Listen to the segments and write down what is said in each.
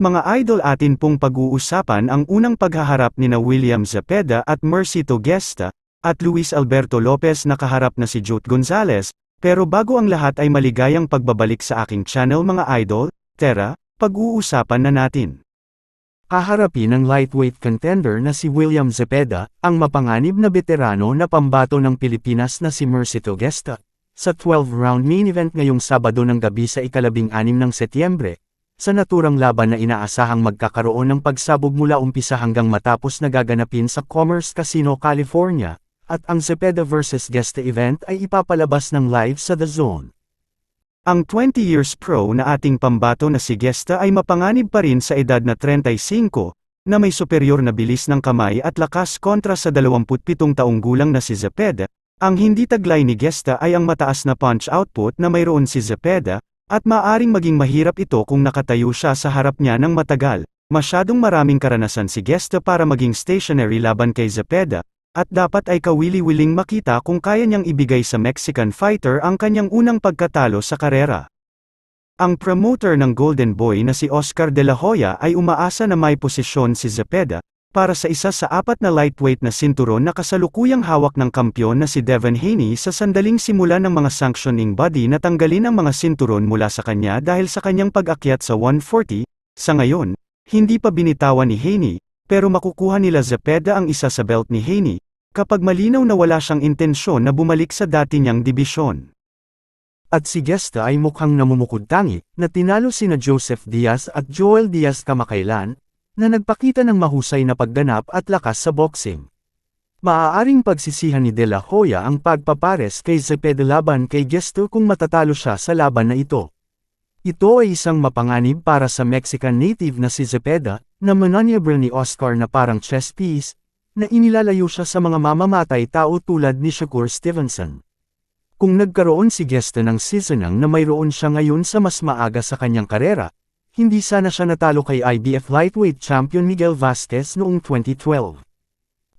Mga idol atin pong pag-uusapan ang unang paghaharap ni na William Zepeda at Mercy Togesta, at Luis Alberto Lopez na kaharap na si Jute Gonzalez, pero bago ang lahat ay maligayang pagbabalik sa aking channel mga idol, tera, pag-uusapan na natin. Haharapin ng lightweight contender na si William Zepeda, ang mapanganib na veterano na pambato ng Pilipinas na si Mercy Togesta, sa 12-round main event ngayong Sabado ng gabi sa ikalabing-anim ng Setyembre, sa naturang laban na inaasahang magkakaroon ng pagsabog mula umpisa hanggang matapos na gaganapin sa Commerce Casino, California, at ang Zepeda vs. Gesta event ay ipapalabas ng live sa The Zone. Ang 20 years pro na ating pambato na si Gesta ay mapanganib pa rin sa edad na 35, na may superior na bilis ng kamay at lakas kontra sa 27 taong gulang na si Zepeda. Ang hindi taglay ni Gesta ay ang mataas na punch output na mayroon si Zepeda, at maaring maging mahirap ito kung nakatayo siya sa harap niya ng matagal. Masyadong maraming karanasan si Gesta para maging stationary laban kay Zepeda, at dapat ay kawili-wiling makita kung kaya niyang ibigay sa Mexican fighter ang kanyang unang pagkatalo sa karera. Ang promoter ng Golden Boy na si Oscar de la Hoya ay umaasa na may posisyon si Zepeda, para sa isa sa apat na lightweight na sinturon na kasalukuyang hawak ng kampyon na si Devon Haney sa sandaling simula ng mga sanctioning body na tanggalin ang mga sinturon mula sa kanya dahil sa kanyang pag-akyat sa 140, sa ngayon, hindi pa binitawan ni Haney, pero makukuha nila Zepeda ang isa sa belt ni Haney, kapag malinaw na wala siyang intensyon na bumalik sa dati niyang dibisyon. At si Gesta ay mukhang namumukod tangi, na tinalo sina Joseph Diaz at Joel Diaz kamakailan, na nagpakita ng mahusay na pagganap at lakas sa boxing. Maaaring pagsisihan ni De La Hoya ang pagpapares kay Zepeda laban kay Gesto kung matatalo siya sa laban na ito. Ito ay isang mapanganib para sa Mexican native na si Zepeda, na mananyabra ni Oscar na parang chess piece, na inilalayo siya sa mga mamamatay tao tulad ni Shakur Stevenson. Kung nagkaroon si Gesta ng seasonang na mayroon siya ngayon sa mas maaga sa kanyang karera, hindi sana siya natalo kay IBF lightweight champion Miguel Vasquez noong 2012.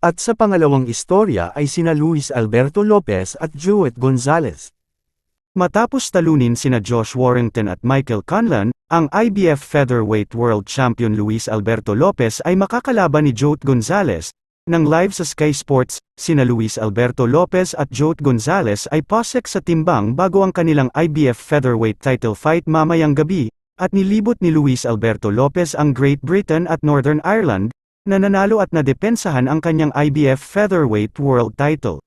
At sa pangalawang istorya ay sina Luis Alberto Lopez at Jewett Gonzalez. Matapos talunin sina Josh Warrington at Michael Conlan, ang IBF Featherweight World Champion Luis Alberto Lopez ay makakalaban ni Jewett Gonzalez, nang live sa Sky Sports, sina Luis Alberto Lopez at Jewett Gonzalez ay posek sa timbang bago ang kanilang IBF Featherweight title fight mamayang gabi, at nilibot ni Luis Alberto Lopez ang Great Britain at Northern Ireland, na nanalo at nadepensahan ang kanyang IBF Featherweight World title.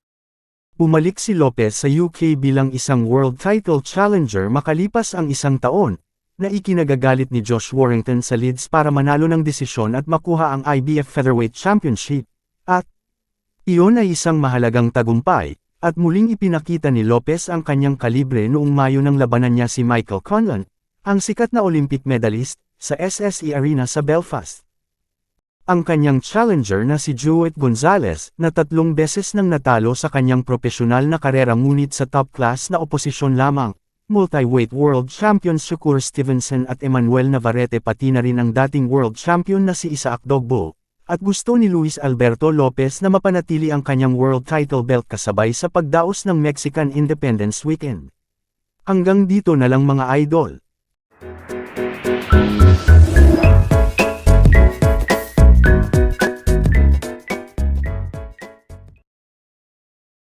Bumalik si Lopez sa UK bilang isang world title challenger makalipas ang isang taon, na ikinagagalit ni Josh Warrington sa Leeds para manalo ng desisyon at makuha ang IBF Featherweight Championship, at iyon ay isang mahalagang tagumpay, at muling ipinakita ni Lopez ang kanyang kalibre noong Mayo ng labanan niya si Michael Conlan, ang sikat na Olympic medalist, sa SSE Arena sa Belfast. Ang kanyang challenger na si Jewett Gonzalez, na tatlong beses nang natalo sa kanyang profesional na karera ngunit sa top class na oposisyon lamang, multi-weight world champion Shakur Stevenson at Emmanuel Navarrete pati na rin ang dating world champion na si Isaac Dogbo, at gusto ni Luis Alberto Lopez na mapanatili ang kanyang world title belt kasabay sa pagdaos ng Mexican Independence Weekend. Hanggang dito na lang mga idol.